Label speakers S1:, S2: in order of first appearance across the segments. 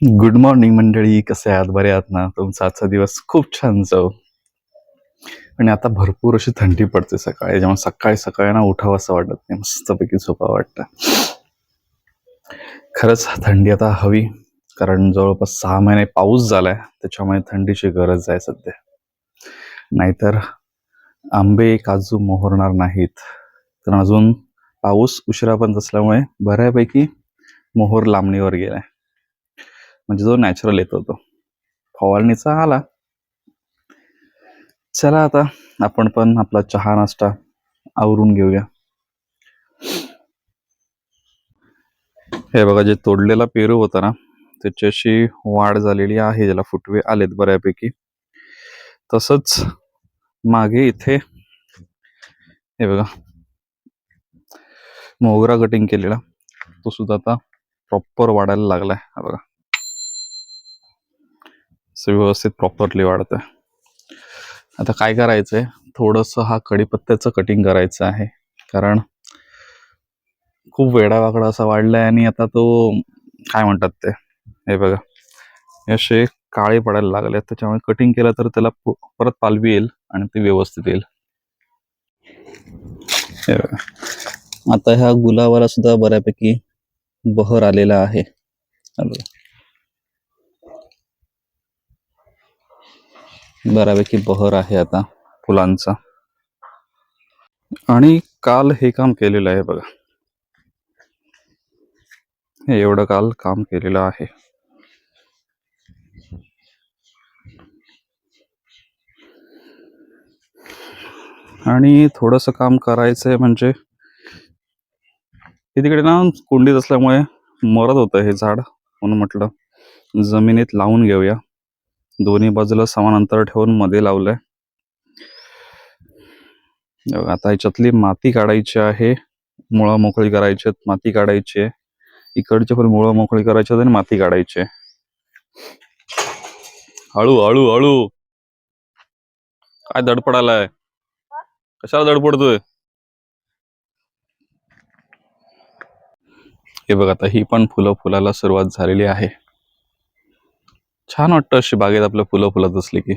S1: Good morning मंडळी कसे आहात? बरे आहात ना? तुमचा आजचा दिवस खूप छान जाऊ. आणि आता भरपूर अशी थंडी पडते सकाळी जेव्हा सकाळी सकाळी ना उठावं असं वाटत नाही मस्तपैकी झोपा वाटतं. खरंच थंडी आता हवी कारण जवळपास सहा महिने पाऊस झालाय त्याच्यामुळे थंडीची गरज आहे सध्या. नाहीतर आंबे काजू मोहरणार नाहीत. तर अजून पाऊस उशिरापर्यंत असल्यामुळे बऱ्यापैकी मोहर लांबणीवर गेलाय. म्हणजे जो नॅचरल येतो तो. फवारणीचा आला. चला आता आपण पण आपला चहा नाश्ता आवरून घेऊया. हे बघा जे तोडलेला पेरू होता ना त्याच्याशी वाढ झालेली आहे ज्याला फुटवे आलेत बऱ्यापैकी. तसंच मागे इथे हे बघा मोगरा कटिंग केलेला तो सुद्धा आता प्रॉपर वाढायला लागलाय. बघा. असं व्यवस्थित प्रॉपरली वाढत आहे आता काय करायचंय? थोडस हा कढीपत्त्याचं कटिंग करायचं आहे. कारण खूप वेडावाकडा असा वाढलाय आणि आता तो काय म्हणतात ते? हे बघा. असे काळे पडायला लागले त्याच्यामुळे कटिंग केलं तर त्याला परत पालवी येईल आणि ते व्यवस्थित येईल. हे बघा. आता ह्या गुलाबाला सुद्धा बऱ्यापैकी बहर आलेला आहे हा बघा. बऱ्यापैकी बहर आहे आता फुलांचा. आणि काल हे काम केलेलं आहे बघा. हे एवढं काल काम केलेलं आहे. आणि थोडस काम करायचंय म्हणजे हे तिकडे ना कुंडीत असल्यामुळे मरत होतं हे झाड म्हणून म्हटलं. जमिनीत लावून घेऊया. दोन्ही बाजूला समान अंतर ठेवून मध्ये लावलंय. आता ह्याच्यातली माती काढायची आहे मुळं मोकळी करायची आहेत, माती काढायची आहे. इकडचे पण मुळं मोकळी करायची आहेत आणि माती काढायची हळू हळू हळू. काय दडपड आलाय? कशाला दडपडतोय? हे बघ आता ही पण फुलं फुलायला सुरुवात झालेली आहे. छान वाटतं अशी बागेत आपल्या फुलं फुलत असली की.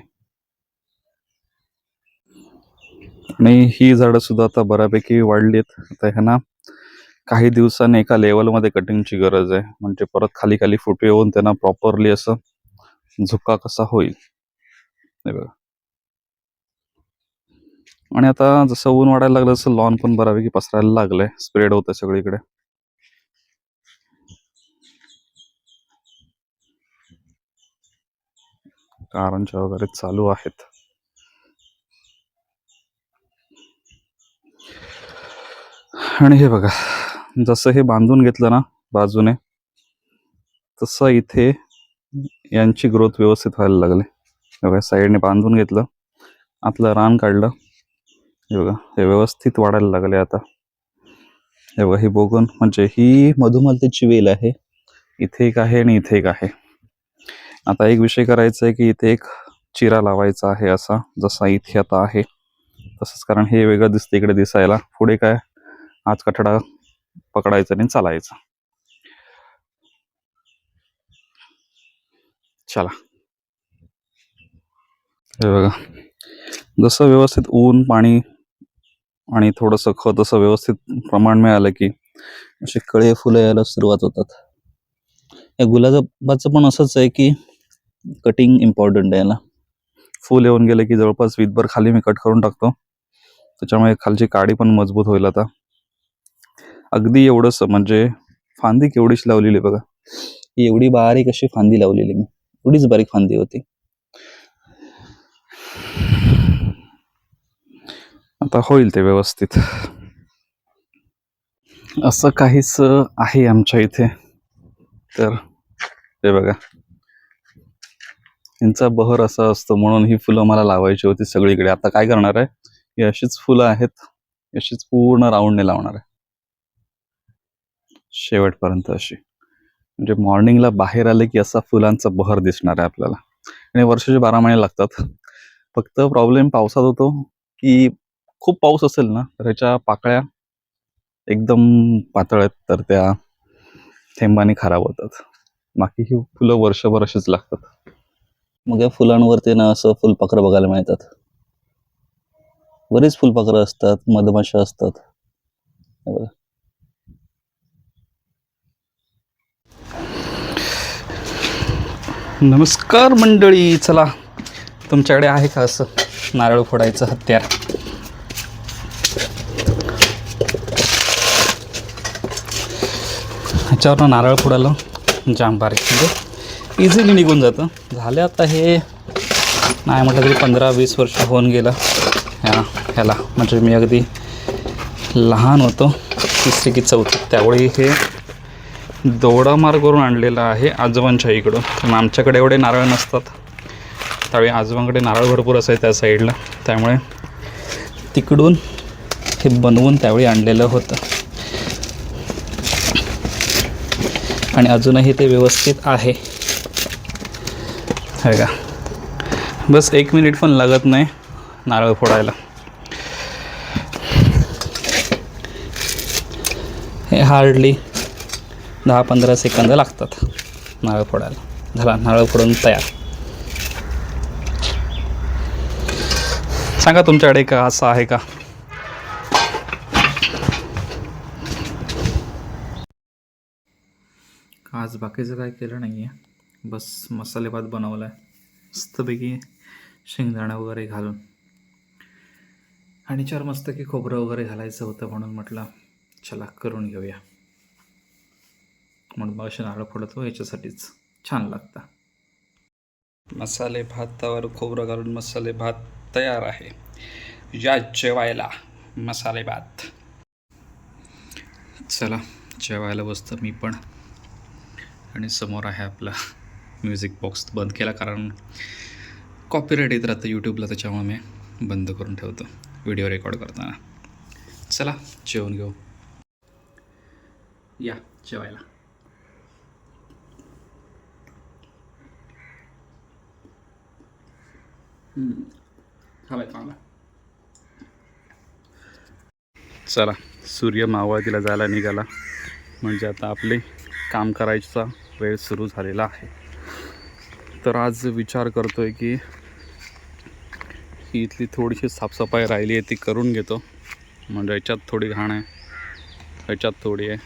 S1: आणि ही झाडं सुद्धा आता बऱ्यापैकी वाढलीत. आता ह्यांना काही दिवसांनी एका लेवलमध्ये कटिंगची गरज आहे. म्हणजे परत खाली खाली फुटे येऊन त्यांना प्रॉपरली असं झुका कसा होईल. बघा. आणि आता जसं ऊन वाढायला लागलं तसं लॉन पण बऱ्यापैकी पसरायला लागलंय. स्प्रेड होतंय सगळीकडे. कारंजा वगैरे चालू आहेत. आणि हे बघा जसं हे बांधून घेतलं ना बाजूने तसं इथे यांची ग्रोथ व्यवस्थित व्हायला लागली. हे बघा साईडने बांधून घेतलं आतलं रान काढलं. हे बघा हे व्यवस्थित वाढायला लागले आता. हे बघा ही बोगन म्हणजे ही मधुमालतीची वेल आहे. इथे एक आहे आणि इथे एक आहे. आता एक विषय करायचा आहे की इथे एक चिरा लावायचा आहे असा जसा इथे आता आहे. तसंच कारण हे वेगळं दिसतं इकडे दिसायला. पुढे काय? आज कठडा पकडायचा आणि चालायचा. चला. हे बघा. जसं व्यवस्थित ऊन पाणी आणि थोडंसं खत असं व्यवस्थित प्रमाण मिळालं की असे कळे फुलं यायला सुरुवात होतात. या गुलाबाचं पण असंच आहे की कटिंग इम्पॉर्टंट आहे याला फुल येऊन गेलं की जवळपास वीतभर खाली मी कट करून टाकतो. त्याच्यामुळे खालची काडी पण मजबूत होईल आता. अगदी एवढंच म्हणजे फांदी केवढीच लावलेली बघा. ही एवढी बारीक अशी फांदी लावलेली मी. एवढीच बारीक फांदी होती. आता होईल ते व्यवस्थित. असं काहीच आहे आमच्या इथे. तर ते बघा. यांचा बहर असा असतो म्हणून ही फुलं मला लावायची होती सगळीकडे. आता काय करणार आहे? ही अशीच फुलं आहेत. अशीच पूर्ण राऊंडने लावणार आहे. शेवटपर्यंत अशी. म्हणजे मॉर्निंगला बाहेर आले की असा फुलांचा बहर दिसणार आहे आपल्याला. आणि वर्षाचे बारा महिने लागतात. फक्त प्रॉब्लेम पावसात होतो की खूप पाऊस असेल ना तर ह्याच्या पाकळ्या एकदम पातळ आहेत तर त्या थेंबाने खराब होतात. बाकी ही फुलं वर्षभर अशीच लागतात. मग या फुलांवरती ना असं फुलपाखरं बघायला मिळतात. बरीच फुलपाखरं असतात मधमाशा असतात. बघा. नमस्कार मंडळी चला. तुमच्याकडे आहे का असं नारळ फोडायचं हत्यार? ह्याच्यावर नारळ फोडायला जाम बारीक म्हणजे इझिली निघून जातं. झाले आता हे नाही म्हटलं तरी पंधरा वीस वर्ष होऊन गेलं. ह्या ह्याला. म्हणजे मी अगदी लहान होतो तिसरी की चौथी त्यावेळी हे दौडा मार्गवरून आणलेलं आहे आजोबांच्या इकडून कारण आमच्याकडे एवढे नारळ नसतात. त्यावेळी आजोबांकडे नारळ भरपूर असाय त्या साईडला. त्यामुळे तिकडून हे बनवून त्यावेळी आणलेलं होतं. आणि अजूनही ते व्यवस्थित आहे. हे का? बस एक मिनिट पण लागत नाही नारळ फोडायला. हे हार्डली दहा पंधरा सेकंद लागतात नारळ फोडायला. झाला नारळ फोडून तयार. सांगा तुमच्याकडे का असं आहे का? आज बाकीचं काय केलं नाही आहे बस मसाले भात बनवला आहे मस्तपैकी शेंगदाणा वगैरे घालून. आणि चार मस्त की खोबरं वगैरे घालायचं होतं म्हणून म्हटलं चला करून घेऊया. म्हणून मग असे नारळ फोडतो याच्यासाठीच. छान लागतं. मसाले भातावर खोबरं घालून मसाले भात तयार आहे. या जेवायला मसाले भात. चला जेवायला बसतं मी पण. आणि समोर आहे आपला म्युझिक बॉक्स बंद केला कारण कॉपीराईट येत राहतं यूट्यूबला त्याच्यामुळे मी बंद करून ठेवतो व्हिडिओ रेकॉर्ड करताना. चला जेवून घेऊ. या जेवायला. हवाय चांगला. चला सूर्य मावळतीला जायला निघाला. म्हणजे आता आपले काम करायचा वेळ सुरू झालेला आहे. तर आज विचार करतोय की ही इथली थोडीशी साफसफाई राहिली आहे ती करून घेतो. म्हणजे याच्यात थोडी घाण आहे. ह्याच्यात थोडी आहे.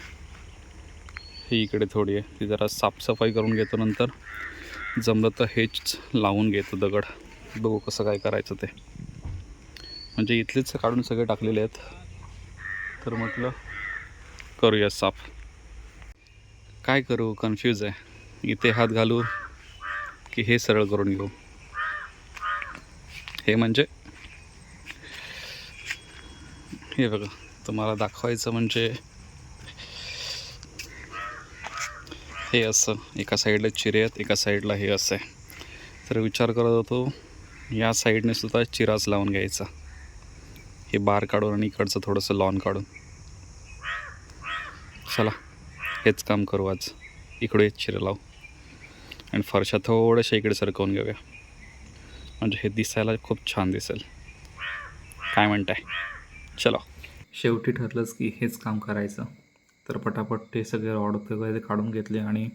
S1: ही इकडे थोडी आहे. ती जरा साफसफाई करून घेतो नंतर. जमलं तर हेच लावून घेतो दगड. बघू कसं काय करायचं ते. म्हणजे इथलेच काढून सगळे टाकलेले आहेत. तर म्हटलं करूया साफ. काय करू? कन्फ्यूज आहे. इथे हात घालू. की हे सरळ करून घेऊ. हे म्हणजे? हे बघा तुम्हाला दाखवायचं म्हणजे हे असं एका साईडला चिरे आहेत एका साईडला हे असं आहे. तर विचार करत होतो या साईडने सुद्धा चिराच लावून घ्यायचा. हे बार काढून आणि इकडचं थोडंसं लॉन काढून. चला हेच काम करू आज. इकडे चिरे लावू. आणि फरशा थोड्याशा इकडे सरकवून घेऊया. म्हणजे हे दिसायला खूप छान दिसेल. काय म्हणताय? चलो. शेवटी ठरलंच की हेच काम करायचं. तर पटापट ते सगळे रॉड वगैरे काढून घेतले आणि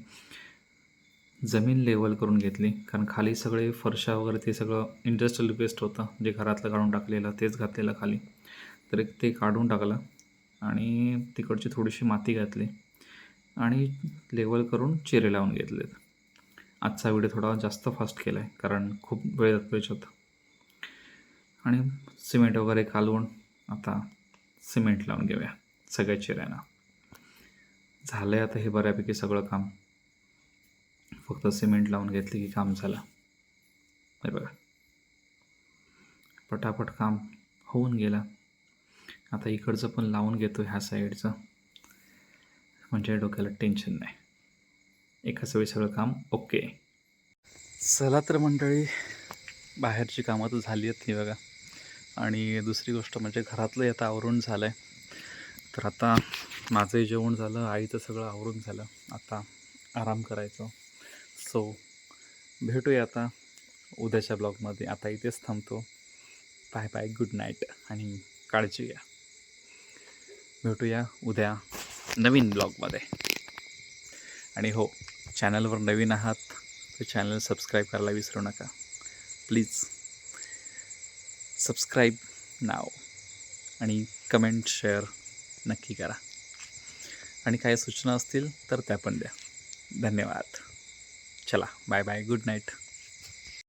S1: जमीन लेवल करून घेतली. कारण खाली सगळे फरशा वगैरे ते सगळं इंडस्ट्रियल वेस्ट होतं. जे घरातलं काढून टाकलेलं तेच घातलेलं खाली. तर एक ते काढून टाकलं आणि तिकडची थोडीशी माती घातली. आणि लेवल करून चिरे लावून घेतलेत. आजचा व्हिडिओ थोडा जास्त फास्ट केला आहे कारण खूप वेळ जातो होता. आणि सिमेंट वगैरे कालवून आता सिमेंट लावून घेऊया सगळ्या चिऱ्यांना. झालं आहे आता हे बऱ्यापैकी सगळं काम. फक्त सिमेंट लावून घेतली की काम झालं. हे बघा. पटापट काम होऊन गेलं. आता इकडचं पण लावून घेतो ह्या साईडचं. म्हणजे डोक्याला टेन्शन नाही. एकाच वेळी सगळं काम ओके. चला तर मंडळी बाहेरची कामं तर झाली आहेत ही बघा. आणि दुसरी गोष्ट म्हणजे घरातलं आता आवरून झालं आहे तर आता माझंही जेवण झालं आईचं सगळं आवरून झालं. आता आराम करायचं. सो भेटूया आता उद्याच्या ब्लॉगमध्ये. आता इथेच थांबतो. बाय बाय गुड नाईट आणि काळजी घ्या. भेटूया उद्या नवीन ब्लॉगमध्ये. आणि हो चॅनलवर नवीन आहात तर चॅनल सबस्क्राईब करायला विसरू नका. प्लीज सबस्क्राईब नाव आणि कमेंट शेअर नक्की करा. आणि काही सूचना असतील तर त्या पण द्या. धन्यवाद. चला बाय बाय गुड नाईट.